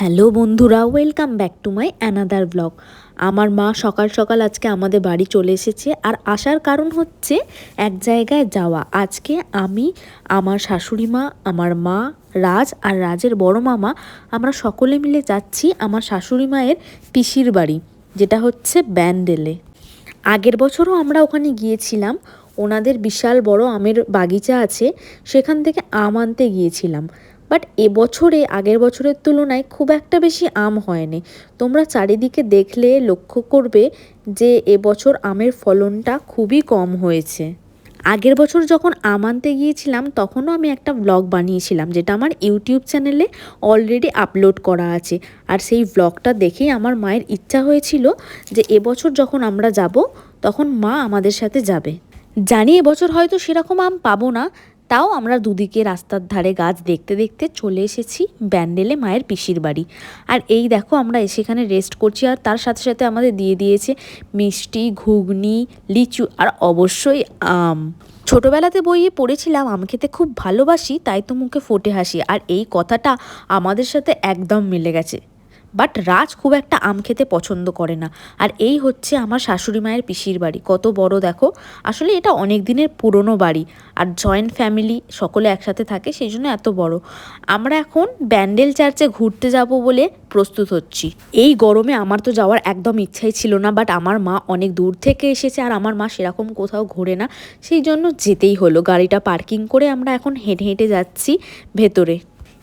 Hello বন্ধুরা welcome back to my another blog আমার মা সকাল সকাল আজকে আমাদের বাড়ি চলে এসেছে আর আসার কারণ হচ্ছে এক জায়গায় যাওয়া। আজকে আমি, আমার শাশুড়ি মা, আমার মা রাজ আর রাজের বড় মামা, আমরা সকলে মিলে যাচ্ছি আমার শাশুড়ি মায়ের পিসির বাড়ি, যেটা হচ্ছে ব্যান্ডেলে। আগের বছরও আমরা ওখানে গিয়েছিলাম, ওনাদের বিশাল বড় আমের বাগিচা আছে, সেখান থেকে আম আনতে গিয়েছিলাম। বাট এবছরে আগের বছরের তুলনায় খুব একটা বেশি আম হয়নি। তোমরা চারিদিকে দেখলে লক্ষ্য করবে যে এবছর আমের ফলনটা খুবই কম হয়েছে। আগের বছর যখন আম আনতে গিয়েছিলাম, তখনও আমি একটা ব্লগ বানিয়েছিলাম, যেটা আমার ইউটিউব চ্যানেলে অলরেডি আপলোড করা আছে। আর সেই ব্লগটা দেখেই আমার মায়ের ইচ্ছা হয়েছিল যে এবছর যখন আমরা যাব, তখন মা আমাদের সাথে যাবে। জানি এবছর হয়তো সেরকম আম পাবো না তাও আমরা দুদিকে রাস্তার ধারে গাছ দেখতে দেখতে চলে এসেছি ব্যান্ডেলে মায়ের পিসির বাড়ি। আর এই দেখো আমরা সেখানে রেস্ট করছি আর তার সাথে সাথে আমাদের দিয়ে দিয়েছে মিষ্টি, ঘুগনি, লিচু আর অবশ্যই আম। ছোটোবেলাতে বইয়ে পড়েছিলাম, আম খেতে খুব ভালোবাসি, তাই তো মুখে ফোটে হাসি। আর এই কথাটা আমাদের সাথে একদম মিলে গেছে। বাট রাজ খুব একটা আম খেতে পছন্দ করে না। আর এই হচ্ছে আমার শাশুড়ি মায়ের পিসির বাড়ি। কত বড় দেখো, আসলে এটা অনেক দিনের পুরনো বাড়ি। আর জয়েন্ট ফ্যামিলি সকলে একসাথে থাকে, সেই জন্য এত বড়। আমরা এখন ব্যান্ডেল চার্চে ঘুরতে যাব বলে প্রস্তুত হচ্ছি। এই গরমে আমার তো যাওয়ার একদম ইচ্ছাই ছিল না বাট আমার মা অনেক দূর থেকে এসেছে আর আমার মা সেরকম কোথাও ঘোরে না। সেই জন্য যেতেই হলো। গাড়িটা পার্কিং করে আমরা এখন হেঁটে হেঁটে যাচ্ছি ভেতরে।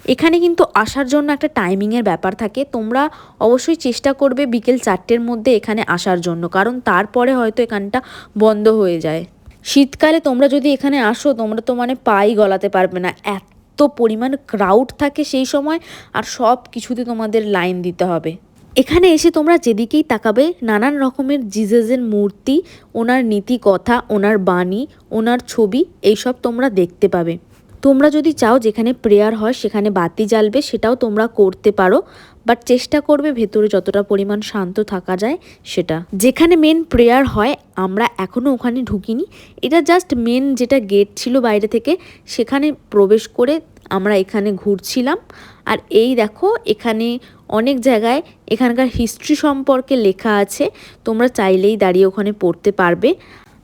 এখানে কিন্তু আসার জন্য একটা টাইমিংয়ের ব্যাপার থাকে। তোমরা অবশ্যই চেষ্টা করবে বিকেল চারটের মধ্যে এখানে আসার জন্য, কারণ তারপরে হয়তো এখানটা বন্ধ হয়ে যায়। শীতকালে তোমরা যদি এখানে আসো, তোমরা তো মানে পাই গলাতে পারবে না। এত পরিমাণ ক্রাউড থাকে সেই সময়, আর সব কিছুতে তোমাদের লাইন দিতে হবে। এখানে এসে তোমরা যেদিকেই তাকাবে, নানান রকমের জিজাসের মূর্তি, ওনার নীতি কথা, ওনার বাণী, ওনার ছবি, এইসব তোমরা দেখতে পাবে। তোমরা যদি চাও যেখানে প্রেয়ার হয়, সেখানে বাতি জ্বালবে, সেটাও তোমরা করতে পারো। বাট চেষ্টা করবে ভেতরে যতটা পরিমাণ শান্ত থাকা যায়, সেটা। যেখানে মেন প্রেয়ার হয়, আমরা এখনও ওখানে ঢুকিনি। এটা জাস্ট মেন যেটা গেট ছিল বাইরে থেকে, সেখানে প্রবেশ করে আমরা এখানে ঘুরছিলাম। আর এই দেখো, এখানে অনেক জায়গায় এখানকার হিস্ট্রি সম্পর্কে লেখা আছে। তোমরা চাইলেই দাঁড়িয়ে ওখানে পড়তে পারবে।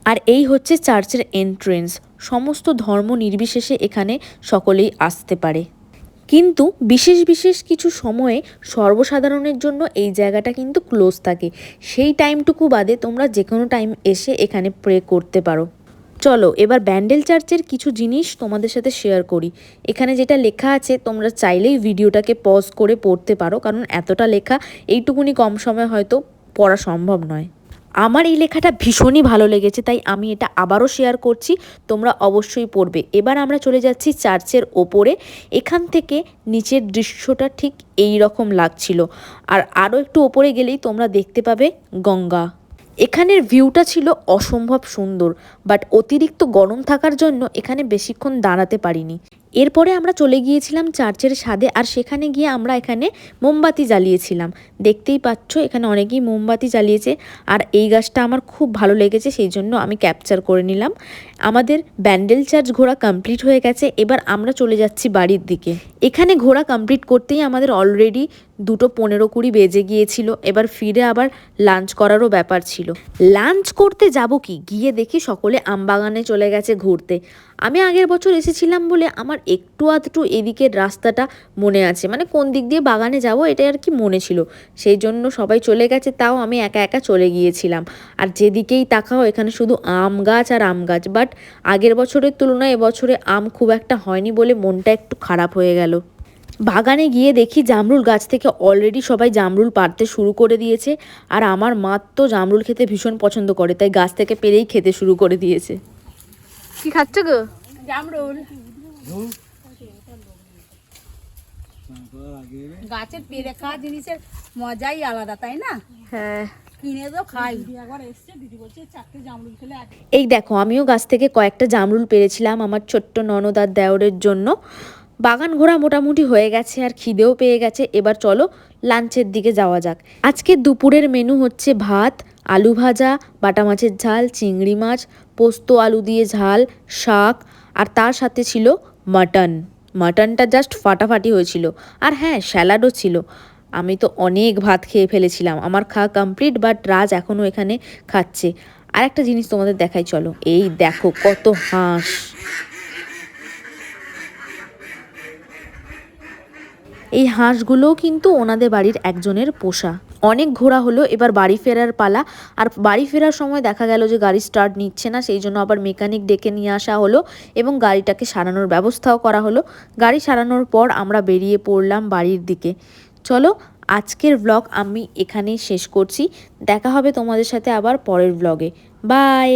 আর এই হচ্ছে চার্চের এন্ট্রেন্স সমস্ত ধর্ম নির্বিশেষে এখানে সকলেই আসতে পারে। কিন্তু বিশেষ বিশেষ কিছু সময়ে সর্বসাধারণের জন্য এই জায়গাটা কিন্তু ক্লোজ থাকে। সেই টাইমটুকু বাদে তোমরা যে কোনো টাইম এসে এখানে প্রে করতে পারো। চলো, এবার ব্যান্ডেল চার্চের কিছু জিনিস তোমাদের সাথে শেয়ার করি। এখানে যেটা লেখা আছে, তোমরা চাইলেই ভিডিওটাকে পজ করে পড়তে পারো, কারণ এতটা লেখা এইটুকুনি কম সময় হয়তো পড়া সম্ভব নয়। আমার এই লেখাটা ভীষণই ভালো লেগেছে, তাই আমি এটা আবারও শেয়ার করছি, তোমরা অবশ্যই পড়বে। এবার আমরা চলে যাচ্ছি চার্চের ওপরে, এখান থেকে নিচের দৃশ্যটা ঠিক এই রকম লাগছিল। আর আরও একটু ওপরে গেলেই তোমরা দেখতে পাবে গঙ্গা। এখানের ভিউটা ছিল অসম্ভব সুন্দর বাট অতিরিক্ত গরম থাকার জন্য এখানে বেশিক্ষণ দাঁড়াতে পারিনি। এরপরে আমরা চলে গিয়েছিলাম চার্চের স্বাদে আর সেখানে গিয়ে আমরা এখানে মোমবাতি জ্বালিয়েছিলাম। দেখতেই পাচ্ছ, এখানে অনেকেই মোমবাতি জ্বালিয়েছে আর এই গাছটা আমার খুব ভালো লেগেছে, সেই জন্য আমি ক্যাপচার করে নিলাম। আমাদের ব্যান্ডেল চার্চ ঘোরা কমপ্লিট হয়ে গেছে, এবার আমরা চলে যাচ্ছি বাড়ির দিকে। এখানে ঘোরা কমপ্লিট করতেই আমাদের অলরেডি দুটো পনেরো কুড়ি বেজে গিয়েছিল, এবার ফিরে আবার লাঞ্চ করারও ব্যাপার ছিল। লাঞ্চ করতে যাব কি? গিয়ে দেখি সকলে আমবাগানে চলে গেছে ঘুরতে। আমি আগের বছর এসেছিলাম বলে আমার একটু আধটু এদিকের রাস্তাটা মনে আছে। মানে কোন দিক দিয়ে বাগানে যাব এটাই আর কি মনে ছিল। সেই জন্য সবাই চলে গেছে, তাও আমি একা একা চলে গিয়েছিলাম। আর যেদিকেই তাকাও এখানে শুধু আম গাছ আর আম গাছ বাট আগের বছরের তুলনায় এবছরে আম খুব একটা হয়নি বলে মনটা একটু খারাপ হয়ে গেল। বাগানে গিয়ে দেখি জামরুল গাছ থেকে অলরেডি সবাই জামরুল পাড়তে শুরু করে দিয়েছে আর আমার মা তো জামরুল খেতে ভীষণ পছন্দ করে তাই গাছ থেকে পেরেই খেতে শুরু করে দিয়েছে। কি খাচ্ছ গো? জামরুল। গাছের পেরে খাওয়া জিনিসের মজাই আলাদা তাই না? হ্যাঁ। কিনে তো খাই। এই দেখো আমিও গাছ থেকে কয়েকটা জামরুল পেরেছিলাম আমার ছোট্ট ননদ আর দেওরের জন্য। বাগান ঘোরা মোটামুটি হয়ে গেছে আর খিদেও পেয়ে গেছে। এবার চলো লাঞ্চের দিকে যাওয়া যাক। আজকে দুপুরের মেনু হচ্ছে ভাত আলু ভাজা বাটা মাছের ঝাল চিংড়ি মাছ পোস্ত আলু দিয়ে ঝাল শাক আর তার সাথে ছিল মাটন। মাটনটা জাস্ট ফাটাফাটি হয়েছিল। আর হ্যাঁ স্যালাডও ছিল। আমি তো অনেক ভাত খেয়ে ফেলেছিলাম। আমার খাওয়া কমপ্লিট বাট রাজ এখনও এখানে খাচ্ছে। আর একটা জিনিস তোমাদের দেখাই, চলো। এই দেখো কত হাঁস। এই হাঁসগুলোও কিন্তু ওনাদের বাড়ির একজনের পোষা। অনেক ঘোরা হলো, এবার বাড়ি ফেরার পালা। আর বাড়ি ফেরার সময় দেখা গেল যে গাড়ি স্টার্ট নিচ্ছে না, সেই জন্য আবার মেকানিক ডেকে নিয়ে আসা হলো এবং গাড়িটাকে সারানোর ব্যবস্থাও করা হলো। গাড়ি সারানোর পর আমরা বেরিয়ে পড়লাম বাড়ির দিকে। চলো আজকের ব্লগ আমি এখানেই শেষ করছি। দেখা হবে তোমাদের সাথে আবার পরের ব্লগে বাই